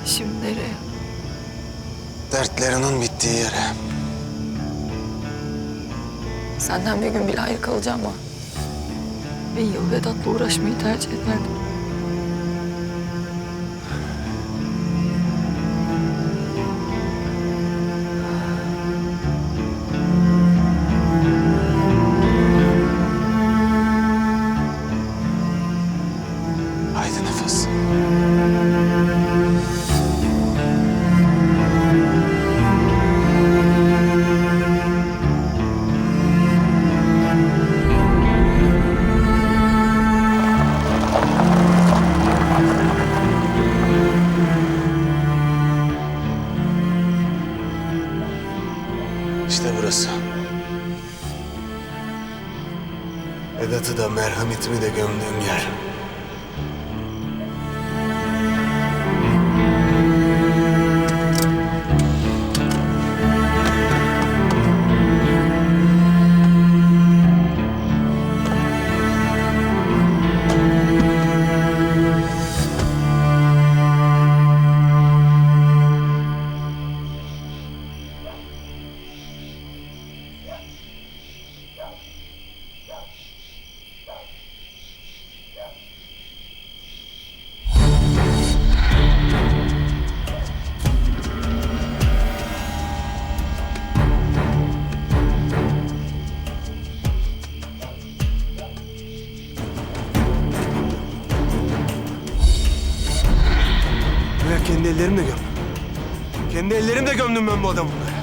Haydi. Şimdi nereye? Dertlerinin bittiği yere. Senden bir gün bile ayrı kalacağım ama... Bin yıl Vedat'la uğraşmayı tercih ederdim. İşte burası. Vedat'ı da merhametimi de gömdüğüm yer. Ellerimle gömdüm. Kendi ellerimle gömdüm ben bu adamı buraya.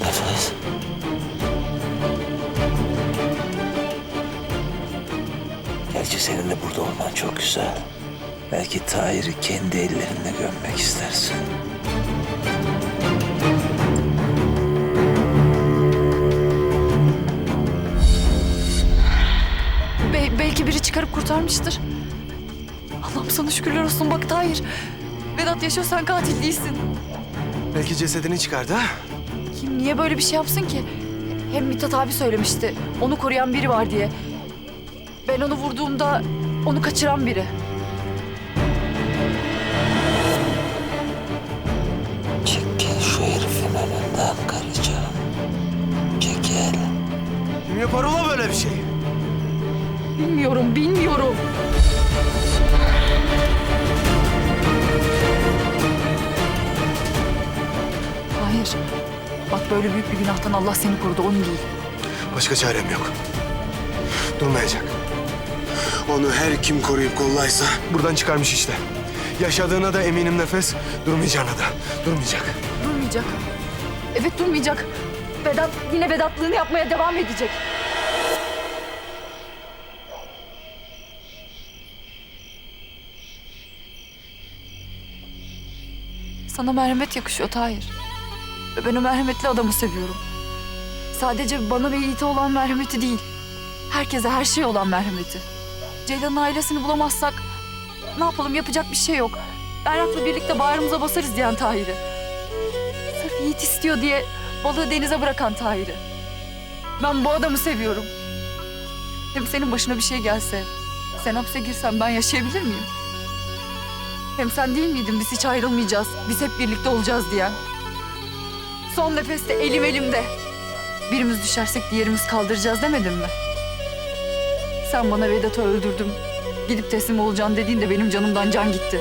Nefes. Gerçi senin de burada olman çok güzel. Belki Tahir'i kendi ellerinle gömmek istersin. Be- belki biri çıkarıp kurtarmıştır. Allah'ım sana şükürler olsun bak Tahir. Vedat yaşıyorsan katil değilsin. Belki cesedini çıkardı ha? Kim niye böyle bir şey yapsın ki? Hem Mithat abi söylemişti. Onu koruyan biri var diye. Ben onu vurduğumda onu kaçıran biri. Kim yapar ola böyle bir şey? Bilmiyorum, bilmiyorum. Hayır. Bak böyle büyük bir günahtan Allah seni korudu, onu değil. Başka çarem yok. Durmayacak. Onu her kim koruyup kollaysa buradan çıkarmış işte. Yaşadığına da eminim nefes, durmayacağına da. Durmayacak. Durmayacak. Evet durmayacak. Vedat yine Vedatlığını yapmaya devam edecek. Sana merhamet yakışıyor Tahir. Ve ben o merhametli adamı seviyorum. Sadece bana ve Yiğit'e olan merhameti değil. Herkese her şeye olan merhameti. Ceylan'ın ailesini bulamazsak ne yapalım yapacak bir şey yok. Berrak'la birlikte bağrımıza basarız diyen Tahir'i. Sırf Yiğit istiyor diye balığı denize bırakan Tahir'i. Ben bu adamı seviyorum. Hem senin başına bir şey gelse, sen hapse girsen ben yaşayabilir miyim? Hem sen değil miydin biz hiç ayrılmayacağız, biz hep birlikte olacağız diyen? Son nefeste elim elimde. Birimiz düşersek diğerimiz kaldıracağız demedin mi? Sen bana Vedat'ı öldürdüm. Gidip teslim olacaksın dediğinde benim canımdan can gitti.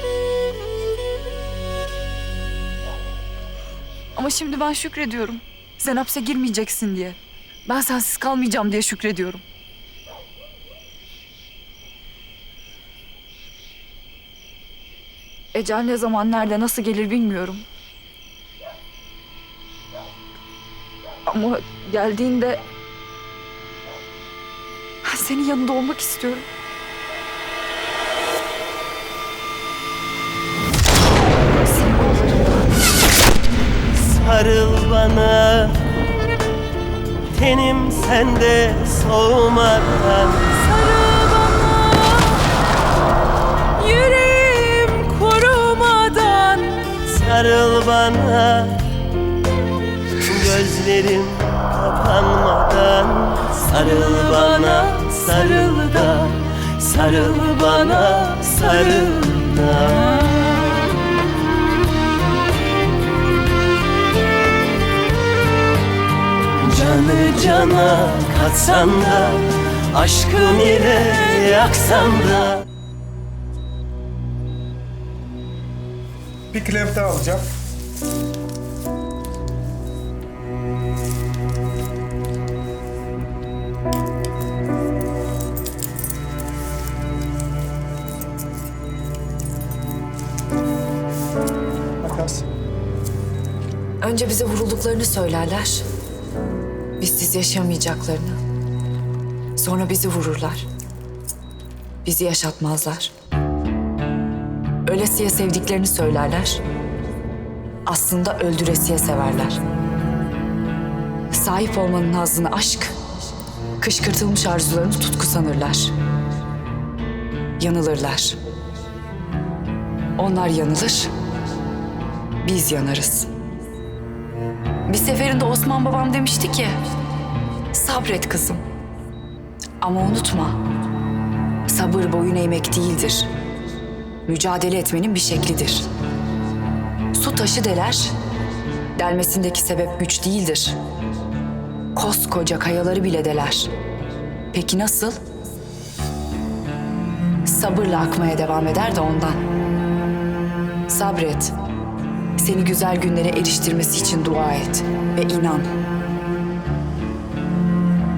Ama şimdi ben şükrediyorum. Sen hapse girmeyeceksin diye. Ben sensiz kalmayacağım diye şükrediyorum. Ecel ne zaman, nerede, nasıl gelir bilmiyorum. Ama geldiğinde... Ben senin yanında olmak istiyorum. Sarıl bana Tenim sende soğumadan bana. Gözlerim kapanmadan Sarıl bana, sarıl da Sarıl bana, sarıl da. Canı cana katsan da Aşkın ile yaksan da. Bir klep daha alacağım. Makas. Önce bize vurulduklarını söylerler. Bizsiz yaşamayacaklarını. Sonra bizi vururlar. Bizi yaşatmazlar. Ölesiye sevdiklerini söylerler. Aslında öldüresiye severler. Sahip olmanın hazzını aşk, kışkırtılmış arzularını tutku sanırlar. Yanılırlar. Onlar yanılır, biz yanarız. Bir seferinde Osman babam demişti ki... Sabret kızım. Ama unutma. Sabır boyun eğmek değildir. Mücadele etmenin bir şeklidir. Su taşı deler. Delmesindeki sebep güç değildir. Koskoca kayaları bile deler. Peki nasıl? Sabırla akmaya devam eder de ondan. Sabret. Seni güzel günlere eriştirmesi için dua et ve inan.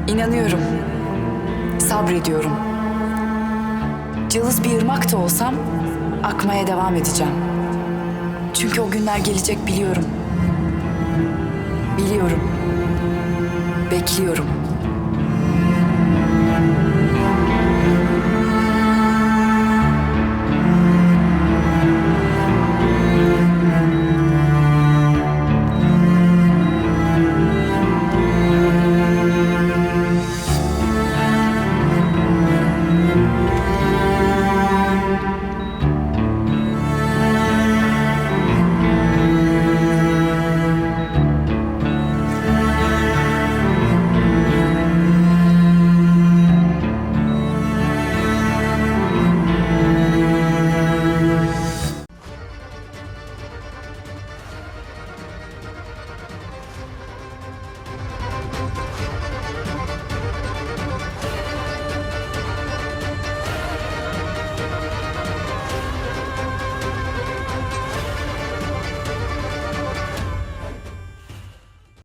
İnanıyorum. Sabrediyorum. Cılız bir ırmak da olsam akmaya devam edeceğim. Çünkü o günler gelecek biliyorum. Biliyorum. Bekliyorum.